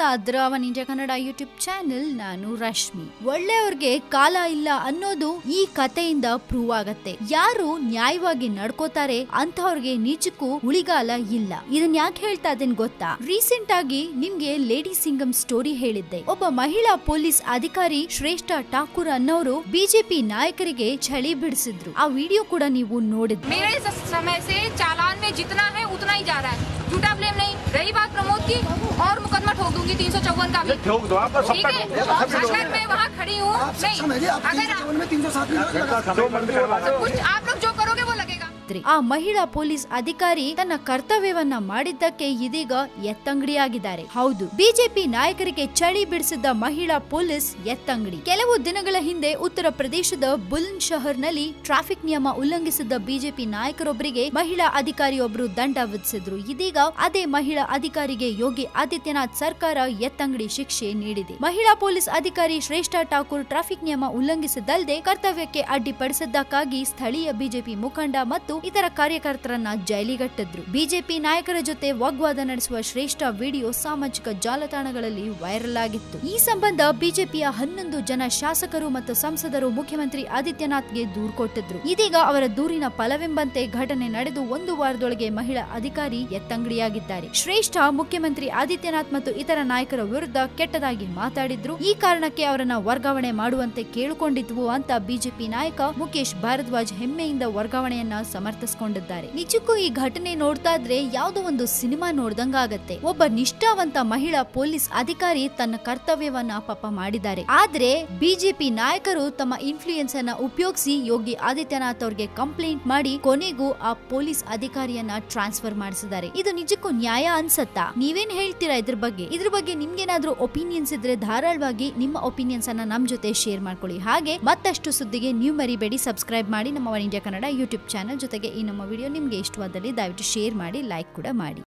ಅವನ್ India Kannada YouTube channel ನಾನು ರಶ್ಮಿ. ಒಳ್ಳೆಯವ್ರಿಗೆ ಕಾಲ ಇಲ್ಲ ಅನ್ನೋದು ಈ ಕಥೆಯಿಂದ ಪ್ರೂವ್ ಆಗತ್ತೆ. ಯಾರು ನ್ಯಾಯವಾಗಿ ನಡ್ಕೋತಾರೆ ಅಂತವ್ರಿಗೆ ನಿಜಕ್ಕೂ ಉಳಿಗಾಲ ಇಲ್ಲ. ಇದನ್ ಯಾಕೆ ಹೇಳ್ತಾ ಇದ್ದೇನೆ ಗೊತ್ತಾ? ರೀಸೆಂಟ್ ಆಗಿ ನಿಮ್ಗೆ ಲೇಡಿ ಸಿಂಗಮ್ ಸ್ಟೋರಿ ಹೇಳಿದ್ದೆ. ಒಬ್ಬ ಮಹಿಳಾ ಪೊಲೀಸ್ ಅಧಿಕಾರಿ ಶ್ರೇಷ್ಠ ಠಾಕೂರ್ ಅನ್ನೋರು ಬಿಜೆಪಿ ನಾಯಕರಿಗೆ ಚಳಿ ಬಿಡಿಸಿದ್ರು. ಆ ವಿಡಿಯೋ ಕೂಡ ನೀವು ನೋಡಿದ್ರಿ. मेरे और मुकदमा ठोक दूँगी तीन सौ चौवन का भी। ठोक दो आप ठीक है? अगर मैं वहाँ खड़ी हूँ। नहीं अगर में तीन सौ कुछ आप लोग जो ಮಾಡಿದ್ರಿ ಆ ಮಹಿಳಾ ಪೊಲೀಸ್ ಅಧಿಕಾರಿ ತನ್ನ ಕರ್ತವ್ಯವನ್ನ ಮಾಡಿದ್ದಕ್ಕೆ ಇದೀಗ ಎತ್ತಂಗಡಿಯಾಗಿದ್ದಾರೆ. ಹೌದು. ಬಿಜೆಪಿ ನಾಯಕರಿಗೆ ಚಳಿ ಬಿಡಿಸಿದ್ದ ಮಹಿಳಾ ಪೊಲೀಸ್ ಎತ್ತಂಗಡಿ. ಕೆಲವು ದಿನಗಳ ಹಿಂದೆ ಉತ್ತರ ಪ್ರದೇಶದ ಬುಲ್ನ್ ಶಹರ್ ಟ್ರಾಫಿಕ್ ನಿಯಮ ಉಲ್ಲಂಘಿಸಿದ್ದ ಬಿಜೆಪಿ ನಾಯಕರೊಬ್ಬರಿಗೆ ಮಹಿಳಾ ಅಧಿಕಾರಿಯೊಬ್ಬರು ದಂಡ ವಿಧಿಸಿದ್ರು. ಇದೀಗ ಅದೇ ಮಹಿಳಾ ಅಧಿಕಾರಿಗೆ ಯೋಗಿ ಆದಿತ್ಯನಾಥ್ ಸರ್ಕಾರ ಎತ್ತಂಗಡಿ ಶಿಕ್ಷೆ ನೀಡಿದೆ. ಮಹಿಳಾ ಪೊಲೀಸ್ ಅಧಿಕಾರಿ ಶ್ರೇಷ್ಠ ಠಾಕೂರ್ ಟ್ರಾಫಿಕ್ ನಿಯಮ ಉಲ್ಲಂಘಿಸಿದ್ದಲ್ಲದೆ ಕರ್ತವ್ಯಕ್ಕೆ ಅಡ್ಡಿಪಡಿಸಿದ್ದಕ್ಕಾಗಿ ಸ್ಥಳೀಯ ಬಿಜೆಪಿ ಮುಖಂಡ ಮತ್ತು ಇತರ ಕಾರ್ಯಕರ್ತರನ್ನ ಜೈಲಿಗಟ್ಟಿದ್ರು. ಬಿಜೆಪಿ ನಾಯಕರ ಜೊತೆ ವಾಗ್ವಾದ ನಡೆಸುವ ಶ್ರೇಷ್ಠ ವಿಡಿಯೋ ಸಾಮಾಜಿಕ ಜಾಲತಾಣಗಳಲ್ಲಿ ವೈರಲ್ ಆಗಿತ್ತು. ಈ ಸಂಬಂಧ ಬಿಜೆಪಿಯ ಹನ್ನೊಂದು ಜನ ಶಾಸಕರು ಮತ್ತು ಸಂಸದರು ಮುಖ್ಯಮಂತ್ರಿ ಆದಿತ್ಯನಾಥ್ಗೆ ದೂರು ಕೊಟ್ಟಿದ್ರು. ಇದೀಗ ಅವರ ದೂರಿನ ಫಲವೆಂಬಂತೆ ಘಟನೆ ನಡೆದು ಒಂದು ವಾರದೊಳಗೆ ಮಹಿಳಾ ಅಧಿಕಾರಿ ಎತ್ತಂಗಡಿಯಾಗಿದ್ದಾರೆ. ಶ್ರೇಷ್ಠ ಮುಖ್ಯಮಂತ್ರಿ ಆದಿತ್ಯನಾಥ್ ಮತ್ತು ಇತರ ನಾಯಕರ ವಿರುದ್ಧ ಕೆಟ್ಟದಾಗಿ ಮಾತಾಡಿದ್ರು. ಈ ಕಾರಣಕ್ಕೆ ಅವರನ್ನ ವರ್ಗಾವಣೆ ಮಾಡುವಂತೆ ಕೇಳಿಕೊಂಡಿದ್ವು ಅಂತ ಬಿಜೆಪಿ ನಾಯಕ ಮುಖೇಶ್ ಭಾರದ್ವಾಜ್ ಹೆಮ್ಮೆಯಿಂದ ವರ್ಗಾವಣೆಯನ್ನ ಸಮರ್ಥಿಸಿಕೊಂಡಿದ್ದಾರೆ. ನಿಜಕ್ಕೂ ಈ ಘಟನೆ ನೋಡ್ತಾ ಇದ್ರೆ ಯಾವ್ದೋ ಒಂದು ಸಿನಿಮಾ ನೋಡ್ದಂಗಾಗತ್ತೆ ಒಬ್ಬ ನಿಷ್ಠಾವಂತ ಮಹಿಳಾ ಪೊಲೀಸ್ ಅಧಿಕಾರಿ ತನ್ನ ಕರ್ತವ್ಯವನ್ನ ಪಾಪ ಮಾಡಿದ್ದಾರೆ. ಆದ್ರೆ ಬಿಜೆಪಿ ನಾಯಕರು ತಮ್ಮ ಇನ್ಫ್ಲೂಯೆನ್ಸ್ ಅನ್ನ ಉಪಯೋಗಿಸಿ ಯೋಗಿ ಆದಿತ್ಯನಾಥ್ ಅವ್ರಿಗೆ ಕಂಪ್ಲೇಂಟ್ ಮಾಡಿ ಕೊನೆಗೂ ಆ ಪೊಲೀಸ್ ಅಧಿಕಾರಿಯನ್ನ ಟ್ರಾನ್ಸ್ಫರ್ ಮಾಡಿಸಿದ್ದಾರೆ. ಇದು ನಿಜಕ್ಕೂ ನ್ಯಾಯ ಅನ್ಸತ್ತಾ? ನೀವೇನ್ ಹೇಳ್ತೀರಾ ಇದ್ರ ಬಗ್ಗೆ? ಇದ್ರ ಬಗ್ಗೆ ನಿಮ್ಗೇನಾದ್ರೂ ಒಪಿನಿಯನ್ಸ್ ಇದ್ರೆ ಧಾರಾಳವಾಗಿ ನಿಮ್ಮ ಒಪಿನಿಯನ್ಸ್ ಅನ್ನ ನಮ್ ಜೊತೆ ಶೇರ್ ಮಾಡ್ಕೊಳ್ಳಿ. ಹಾಗೆ ಮತ್ತಷ್ಟು ಸುದ್ದಿಗೆ ನೀವು ಮರಿಬೇಡಿ. ಸಬ್ಸ್ಕ್ರೈಬ್ ಮಾಡಿ ನಮ್ಮ One India Kannada YouTube channel ಜೊತೆಗೆ ಈ ನಮ್ಮ ವಿಡಿಯೋ ನಿಮಗೆ ಇಷ್ಟವಾದಲ್ಲಿ ದಯವಿಟ್ಟು ಶೇರ್ ಮಾಡಿ ಲೈಕ್ ಕೂಡ ಮಾಡಿ.